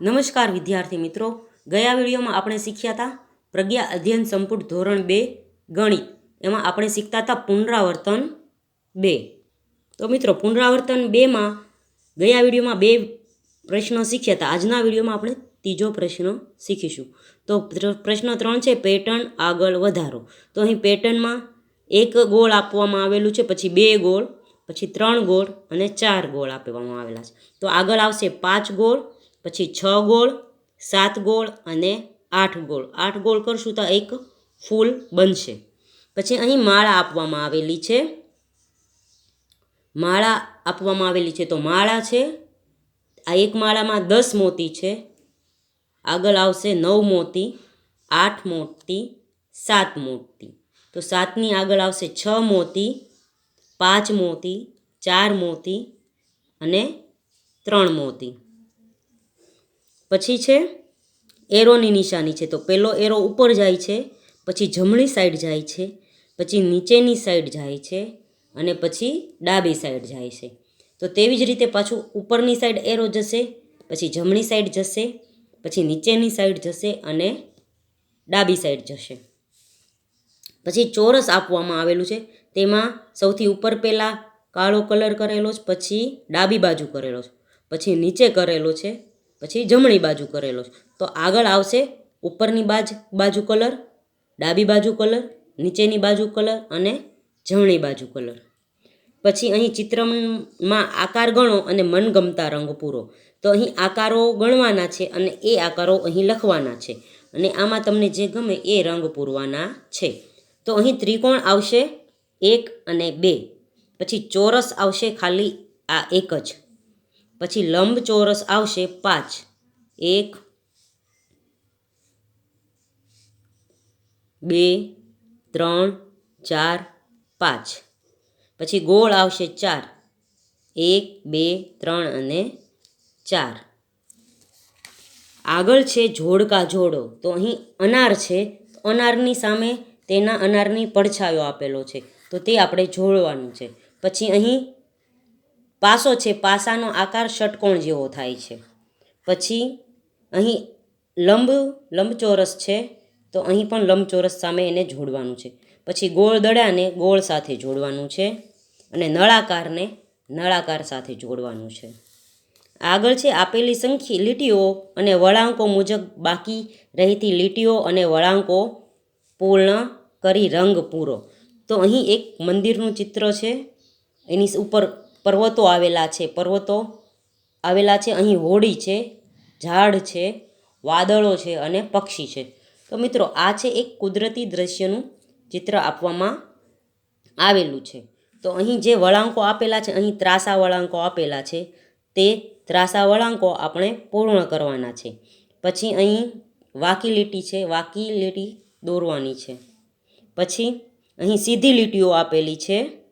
નમસ્કાર વિદ્યાર્થી મિત્રો. ગયા વિડીયોમાં આપણે શીખ્યા હતા પ્રજ્ઞા અધ્યયન સંપુટ ધોરણ બે, ગણિત. એમાં આપણે શીખતા હતા પુનરાવર્તન બે. તો મિત્રો, પુનરાવર્તન બેમાં ગયા વિડીયોમાં બે પ્રશ્નો શીખ્યા હતા આજના વિડીયોમાં આપણે ત્રીજો પ્રશ્ન શીખીશું. તો પ્ર- પ્રશ્ન ત્રણ છે પેટર્ન આગળ વધારો. તો અહીં પેટર્નમાં એક ગોળ આપવામાં આવેલું છે, પછી બે ગોળ, પછી ત્રણ ગોળ અને ચાર ગોળ આપવામાં આવેલા છે. તો આગળ આવશે પાંચ ગોળ પછી છ ગોળ, સાત ગોળ અને આઠ ગોળ. આઠ ગોળ કરશું તો એક ફૂલ બનશે. પછી અહીં માળા આપવામાં આવેલી છે. માળા આપવામાં આવેલી છે તો માળા છે. આ એક માળામાં દસ મોતી છે. આગળ આવશે નવ મોતી, આઠ મોતી, સાત મોતી. તો સાતની આગળ આવશે છ મોતી, પાંચ મોતી, ચાર મોતી અને ત્રણ મોતી. પછી છે, એરોની નિશાની છે. તો પહેલો એરો ઉપર જાય છે, પછી જમણી સાઈડ જાય છે, પછી નીચેની સાઈડ જાય છે અને પછી ડાબી સાઈડ જાય છે. તો તેવી જ રીતે પાછું ઉપરની સાઈડ એરો જશે, પછી જમણી સાઈડ જશે, પછી નીચેની સાઈડ જશે અને ડાબી સાઈડ જશે. પછી ચોરસ આપવામાં આવેલું છે. તેમાં સૌથી ઉપર પહેલાં કાળો કલર કરેલો છે, પછી ડાબી બાજુ કરેલો છે, પછી નીચે કરેલો છે પછી જમણી બાજુ કરેલો છે. તો આગળ આવશે ઉપરની બાજ, બાજુ કલર, ડાબી બાજુ કલર, નીચેની બાજુ કલર અને જમણી બાજુ કલર. પછી અહીં ચિત્રમાં આકાર ગણો અને મનગમતા રંગ પૂરો. તો અહીં આકારો ગણવાના છે અને એ આકારો અહીં લખવાના છે. અને આમાં તમને જે ગમે એ રંગ પૂરવાના છે. તો અહીં ત્રિકોણ આવશે એક અને બે. પછી ચોરસ આવશે ખાલી આ એક જ. પછી લંબ ચોરસ આવશે પાંચ. એક, બે, ત્રણ, ચાર, પાંચ. પછી ગોળ આવશે ચાર. એક, બે, ત્રણ અને ચાર. આગળ છે જોડકા જોડો. તો અહીં અનાર છે. અનારની સામે તેના અનારની પડછાયો આપેલો છે. તો તે આપણે જોડવાનું છે. પછી અહીં પાસો છે, પાસાનો આકાર ષટકોણ જેવો થાય છે. પછી અહીં લંબ, લંબચોરસ છે, તો અહીં પણ લંબચોરસ સામે એને જોડવાનું છે. પછી ગોળ દડાને ગોળ સાથે જોડવાનું છે અને નળાકારને નળાકાર સાથે જોડવાનું છે. આગળ છે આપેલી સંખ્યા લીટીઓ અને વળાંકો મુજબ બાકી રહેતી લીટીઓ અને વળાંકો પૂર્ણ કરી રંગ પૂરો. તો અહીં એક મંદિરનું ચિત્ર છે. એની ઉપર પર્વતો આવેલા છે. પર્વતો આવેલા છે. અહીં હોડી છે, ઝાડ છે, વાદળો છે અને પક્ષી છે. તો મિત્રો, આ છે એક કુદરતી દ્રશ્યનું ચિત્ર આપવામાં આવેલું છે. તો અહીં જે વળાંકો આપેલા છે, અહીં ત્રાસા વળાંકો આપેલા છે, તે ત્રાસા વળાંકો આપણે પૂર્ણ કરવાના છે. પછી અહીં વાકી લીટી છે, વાકી લીટી દોરવાની છે. પછી અહીં સીધી લીટીઓ આપેલી છે.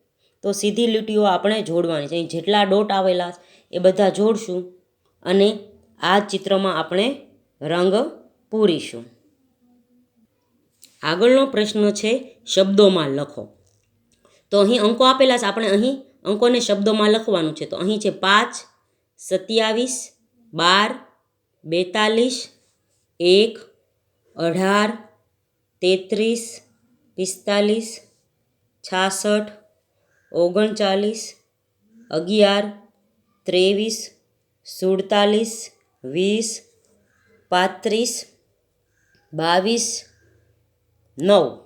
તો સીધી લીટીઓ આપણે જોડવાની છે. અહીં જેટલા ડોટ આવેલા એ બધા જોડશું અને આ ચિત્રમાં આપણે રંગ પૂરીશું. આગળનો પ્રશ્ન છે શબ્દોમાં લખો. તો અહીં અંકો આપેલા છે. આપણે અહીં અંકોને શબ્દોમાં લખવાનું છે. તો અહીં છે પાંચ, સત્યાવીસ, બાર, બેતાલીસ, એક, અઢાર, તેત્રીસ, પિસ્તાલીસ, છાસઠ ઓગણચાલીસ અગિયાર ત્રેવીસ સુડતાલીસ વીસ પાંત્રીસ બાવીસ નવ.